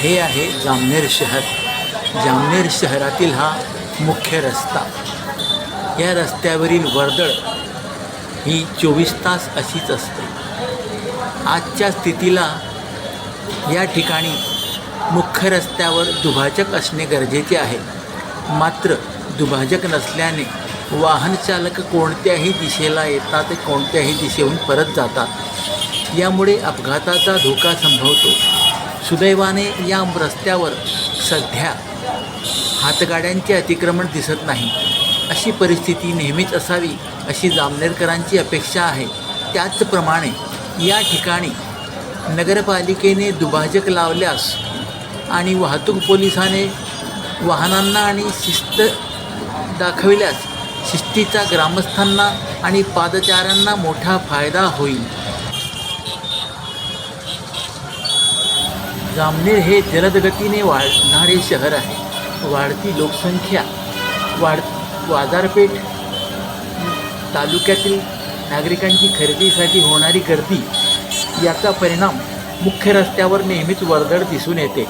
हे आहे जामनेर शहर. जामनेर शहरातील हा मुख्य रस्ता. या रस्त्यावरील वर्दळ ही चोवीस तास अशीच असते. आजच्या स्थितीला या ठिकाणी मुख्य रस्त्यावर दुभाजक असणे गरजेचे आहे. मात्र दुभाजक नसल्याने वाहनचालक कोणत्याही दिशेला येतात ते कोणत्याही दिशेहून परत जातात. यामुळे अपघाताचा धोका संभवतो. सुदैवाने या रस्त्यावर सध्या हातगाड्यांचे अतिक्रमण दिसत नाही. अशी परिस्थिती नेहमीच असावी अशी जामनेरकरांची अपेक्षा आहे. त्याचप्रमाणे या ठिकाणी नगरपालिकेने दुभाजक लावल्यास आणि वाहतूक पोलिसाने वाहनांना आणि शिस्त दाखविल्यास शिस्तीचा ग्रामस्थांना आणि पादचाऱ्यांना मोठा फायदा होईल. जामनेर हे जलदगतीने वाढणारे शहर आहे. वाढती लोकसंख्या वाढ बाजारपेठ तालुक्यातील नागरिकांची खरेदीसाठी होणारी गर्दी याचा परिणाम मुख्य रस्त्यावर नेहमीच वर्दळ दिसून येते.